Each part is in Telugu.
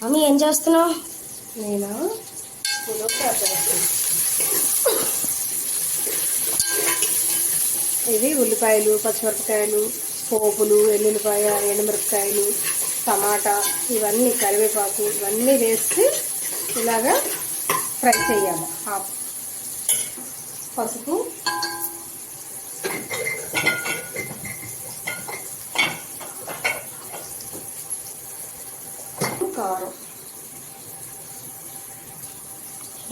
మమ్మీ ఏం చేస్తున్నావు? నేను? పులోకా చేస్తాను ఇది ఉల్లిపాయలు పచ్చిమిరపకాయలు పోపులు ఎల్లుల్లిపాయ ఎండుమిరపకాయలు టమాటా ఇవన్నీ కరివేపాకు ఇవన్నీ వేసి ఇలాగా ఫ్రై చేయాలి. పసుపు కారం.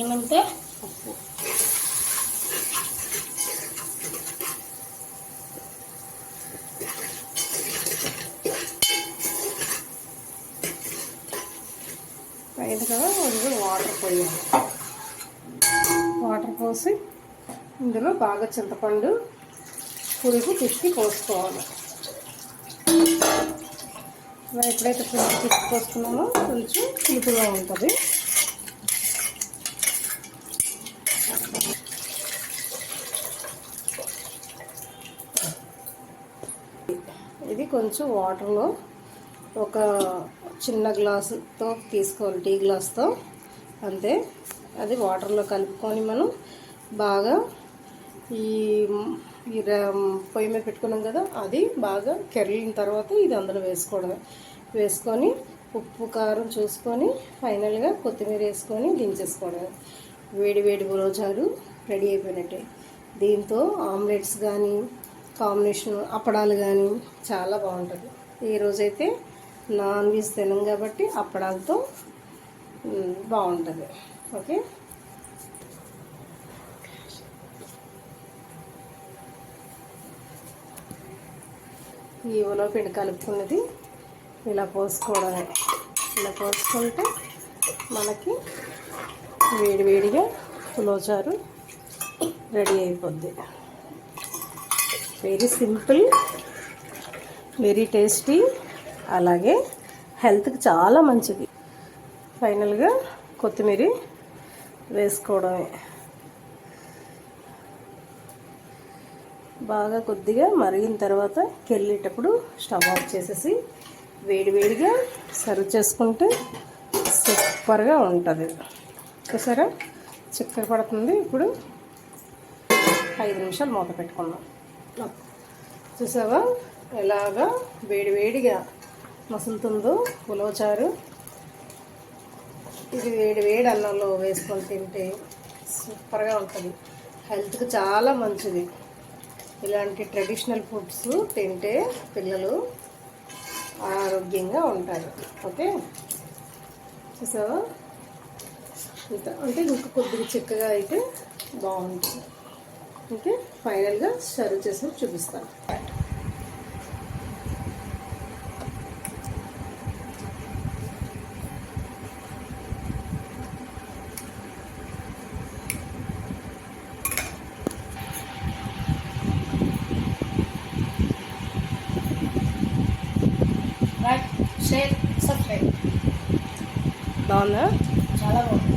ఏమంటే? ఉప్పు. అయింది కదా ఇందులో వాటర్ పోయాలి. వాటర్ పోసి ఇందులో బాగా చింతపండు పులుపు పిసికి పోసుకోవాలి. ఎప్పుడైతే పులుసు తీసుకొస్తున్నామో పులుసు కొంచెం పులుపుగా ఉంటుంది. ఇది కొంచెం వాటర్లో ఒక చిన్న గ్లాసుతో తీసుకోవాలి టీ గ్లాస్తో. అంతే. అది వాటర్లో కలుపుకొని మనం బాగా ఈ ఈ ర- పొయ్యి మీద పెట్టుకున్నాం కదా అది బాగా కెరలిన తర్వాత ఇది అందులో వేసుకోవడమే. వేసుకొని ఉప్పు కారం చూసుకొని ఫైనల్గా కొత్తిమీర వేసుకొని దించేసుకోవడమే. వేడి వేడి గురోజాలు రెడీ అయిపోయినట్టే. దీంతో ఆమ్లెట్స్ కానీ కాంబినేషన్ అప్పడాలు కానీ చాలా బాగుంటుంది. ఈరోజైతే నాన్ వెజ్ తినం కాబట్టి అప్పడాలతో బాగుంటుంది. ఓకే? ఈ ఉలవపిండి కలుపుకున్నది. ఇలా పోసుకోవడమే. ఇలా పోసుకుంటే మనకి వేడివేడిగా పులోచారు రెడీ అయిపోద్ది. వెరీ సింపుల్ వెరీ టేస్టీ అలాగే హెల్త్కి చాలా మంచిది. ఫైనల్గా కొత్తిమీర వేసుకోవడమే. బాగా కొద్దిగా మరిగిన తర్వాత కెళ్ళేటప్పుడు స్టవ్ ఆఫ్ చేసేసి వేడివేడిగా సర్వ్ చేసుకుంటే సూపర్గా ఉంటుంది. చూసారా? చక్కెర పడుతుంది. ఇప్పుడు ఐదు నిమిషాలు మూత పెట్టుకున్నాం. చూసావా? ఎలాగా వేడివేడిగా మసులుతుందో ఉలవచారు ఇది వేడి వేడి అన్నంలో వేసుకొని తింటే సూపర్గా ఉంటుంది. హెల్త్కి చాలా మంచిది. ఇలాంటి ట్రెడిషనల్ ఫుడ్స్ తింటే పిల్లలు ఆరోగ్యంగా ఉంటారు. ఓకే సో ఇంత అంటే ఇంకా కొద్దిగా చిక్కగా అయితే బాగుంటుంది. ఓకే ఫైనల్గా సర్వ్ చేసి చూపిస్తాను. షేర్ సబ్స్క్రైబ్ బాగుందా? చాలా బాగుంది.